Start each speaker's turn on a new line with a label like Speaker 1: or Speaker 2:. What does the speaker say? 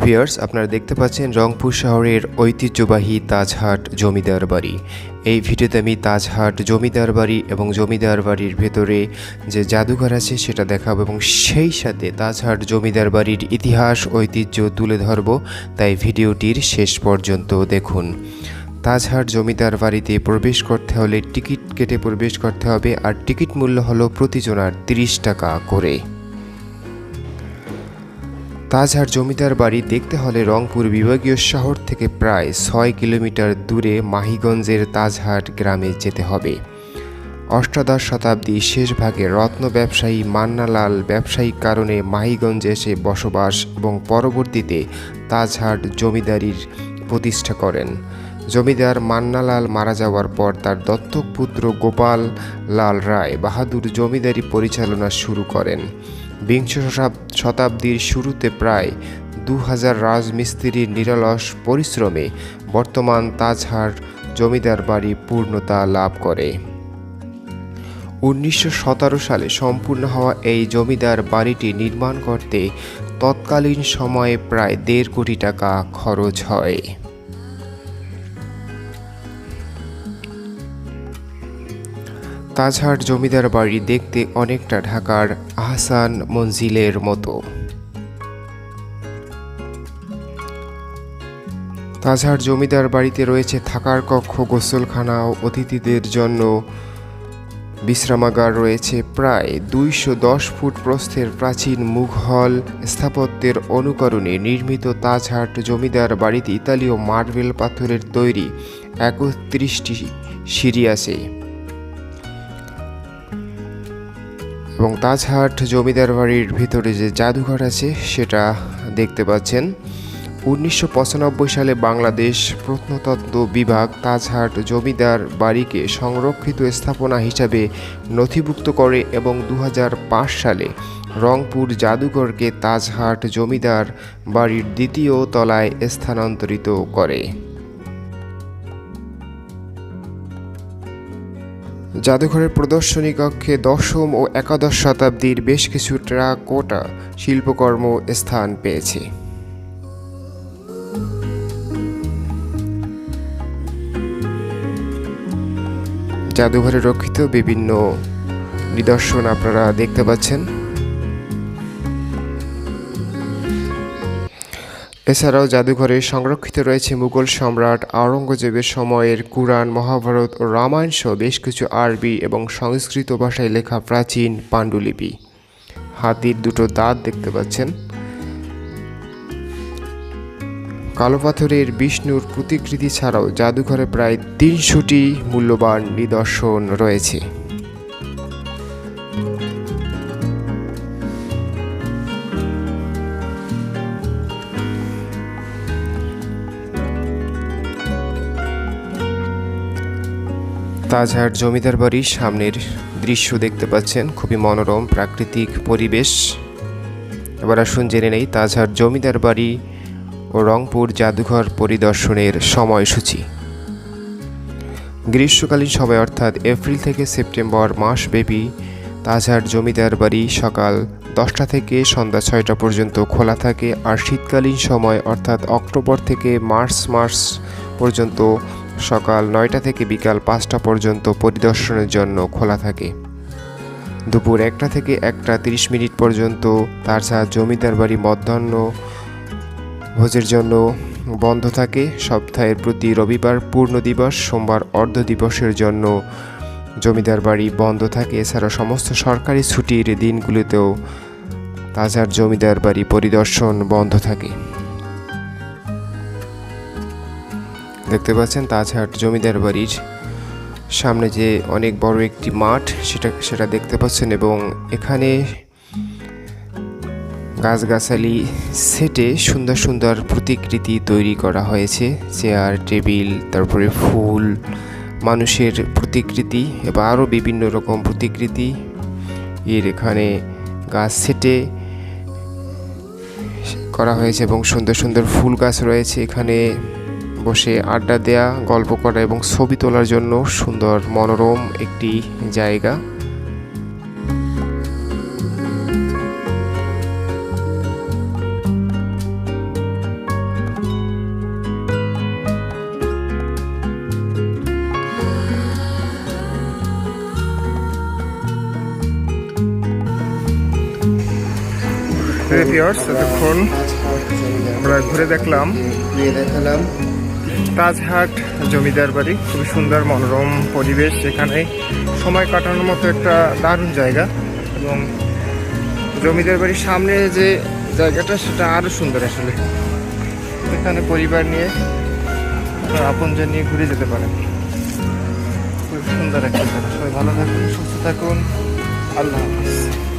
Speaker 1: Viewers, আপনারা দেখতে পাচ্ছেন রংপুর শহরের ঐতিহ্যবাহী তাজহাট জমিদার বাড়ি। এই ভিডিওতে আমি তাজহাট জমিদার বাড়ি এবং জমিদার বাড়ির ভেতরে যে জাদুঘর আছে সেটা দেখাবো এবং সেই সাথে তাজহাট জমিদার বাড়ির ইতিহাস, ঐতিহ্য তুলে ধরব। তাই ভিডিওটির শেষ পর্যন্ত দেখুন। তাজহাট জমিদার বাড়িতে প্রবেশ করতে হলে টিকিট কেটে প্রবেশ করতে হবে আর টিকিট মূল্য হলো প্রতিজনার তিরিশ টাকা করে। তাজহাট জমিদার বাড়ি দেখতে হলে রংপুর বিভাগীয় শহর থেকে প্রায় ছয় কিলোমিটার দূরে মাহিগঞ্জের তাজহাট গ্রামে যেতে হবে। অষ্টাদশ শতাব্দী শেষ ভাগে রত্ন ব্যবসায়ী মান্নালাল ব্যবসায়িক কারণে মাহিগঞ্জে এসে বসবাস এবং পরবর্তীতে তাজহাট জমিদারির প্রতিষ্ঠা করেন। জমিদার মান্নালাল মারা যাওয়ার পর তার দত্তক পুত্র গোপাল লাল রায় বাহাদুর জমিদারি পরিচালনা শুরু করেন। বিংশ শতাব- শতাব্দীর শুরুতে প্রায় দু হাজার রাজমিস্ত্রির নিরলস পরিশ্রমে বর্তমান তাজহাট জমিদার বাড়ি পূর্ণতা লাভ করে। উনিশশো সতেরো সালে সম্পূর্ণ হওয়া এই জমিদার বাড়িটি নির্মাণ করতে তৎকালীন সময়ে প্রায় দেড় কোটি টাকা খরচ হয়। তাজহাট জমিদার বাড়ি দেখতে অনেকটা ঢাকার আহসান মঞ্জিলের মতো। তাজহাট জমিদার বাড়িতে রয়েছে থাকার কক্ষ গোসলখানা ও অতিথিদের জন্য বিশ্রামাগার রয়েছে প্রায় দুইশো দশ ফুট প্রস্থের প্রাচীন মুঘল স্থাপত্যের অনুকরণে নির্মিত তাজহাট জমিদার বাড়িতে ইতালীয় মার্বেল পাথরের তৈরি একত্রিশটি সিঁড়ি আছে। এবং তাজহাট জমিদার বাড়ির ভিতরে যে জাদুঘর আছে, সেটা দেখতে পাচ্ছেন। উনিশশো পঁচানব্বই সালে বাংলাদেশ প্রত্নতত্ত্ব বিভাগ তাজহাট জমিদার বাড়িকে সংরক্ষিত স্থাপনা হিসাবে নথিভুক্ত করে এবং দু হাজার পাঁচ সালে রংপুর জাদুঘরকে তাজহাট জমিদার বাড়ির দ্বিতীয় তলায় স্থানান্তরিত করে। জাদুঘরের প্রদর্শনী কক্ষে দশম ও একাদশ শতাব্দীর বেশ কিছু ট্রাকোটা শিল্পকর্ম স্থান পেয়েছে। জাদুঘরে রক্ষিত বিভিন্ন নিদর্শন আপনারা দেখতে পাচ্ছেন। এছাড়াও জাদুঘরে সংরক্ষিত রয়েছে মুঘল সম্রাট আওরঙ্গজেবের সময়ের কুরআন, মহাভারত ও রামায়ণ সহ বেশ কিছু আরবি এবং সংস্কৃত ভাষায় লেখা প্রাচীন পাণ্ডুলিপি। হাতির দুটো দাঁত দেখতে পাচ্ছেন। কালো পাথরের বিষ্ণুর প্রতিকৃতি ছাড়াও জাদুঘরে প্রায় তিনশোটি মূল্যবান নিদর্শন রয়েছে। তাজহাট জমিদার বাড়ির সামনের দৃশ্য দেখতে পাচ্ছেন। খুবই মনোরম, প্রাকৃতিক পরিবেশ। এবার আসুন জেনে নেই তাজহাট জমিদার বাড়ি ও রংপুর জাদুঘর পরিদর্শনের সময়সূচি। গ্রীষ্মকালীন সময় অর্থাৎ এপ্রিল থেকে সেপ্টেম্বর মাসব্যাপী তাজহাট জমিদার বাড়ি সকাল দশটা থেকে সন্ধ্যা ছয়টা পর্যন্ত খোলা থাকে আর শীতকালীন সময় অর্থাৎ অক্টোবর থেকে মার্চ মাস পর্যন্ত সকাল নয়টা থেকে বিকাল পাঁচটা পর্যন্ত পরিদর্শনের জন্য খোলা থাকে। দুপুর একটা থেকে একটা তিরিশ মিনিট পর্যন্ত তাছাড়া জমিদার বাড়ি মধ্যাহ্ন ভোজের জন্য বন্ধ থাকে। সপ্তাহের প্রতি রবিবার পূর্ণ দিবস, সোমবার অর্ধ দিবসের জন্য জমিদার বাড়ি বন্ধ থাকে। এছাড়া সমস্ত সরকারি ছুটির দিনগুলিতেও তাজার জমিদার বাড়ি পরিদর্শন বন্ধ থাকে। দেখতে পাচ্ছেন তাজহাট জমিদার বাড়ির সামনে যে অনেক বড় একটি মাঠ, সেটা সেটা দেখতে পাচ্ছেন এবং এখানে গাছগাছালি সেটে সুন্দর সুন্দর প্রতিকৃতি তৈরি করা হয়েছে। চেয়ার, টেবিল, তারপরে ফুল, মানুষের প্রতিকৃতি এবং আরও বিভিন্ন রকম প্রতিকৃতি। এর এখানে গাছ সেটে করা হয়েছে এবং সুন্দর সুন্দর ফুল গাছ রয়েছে এখানে। বসে আড্ডা দেয়া গল্প করা এবং ছবি তোলার জন্য সুন্দর মনোরম একটি জায়গা।
Speaker 2: আমরা ঘুরে দেখলাম।
Speaker 1: দেখালাম।
Speaker 2: তাজহাট জমিদার বাড়ি। খুবই সুন্দর, মনোরম পরিবেশ এখানে সময় কাটানোর মতো একটা দারুণ জায়গা। এবং জমিদার বাড়ির সামনে যে জায়গাটা, সেটা আরও সুন্দর আসলে। এখানে পরিবার নিয়ে আপনজন নিয়ে ঘুরে যেতে পারেন। খুব সুন্দর একটা জায়গা। সবাই ভালো থাকুন, সুস্থ থাকুন। আল্লাহ হাফিজ।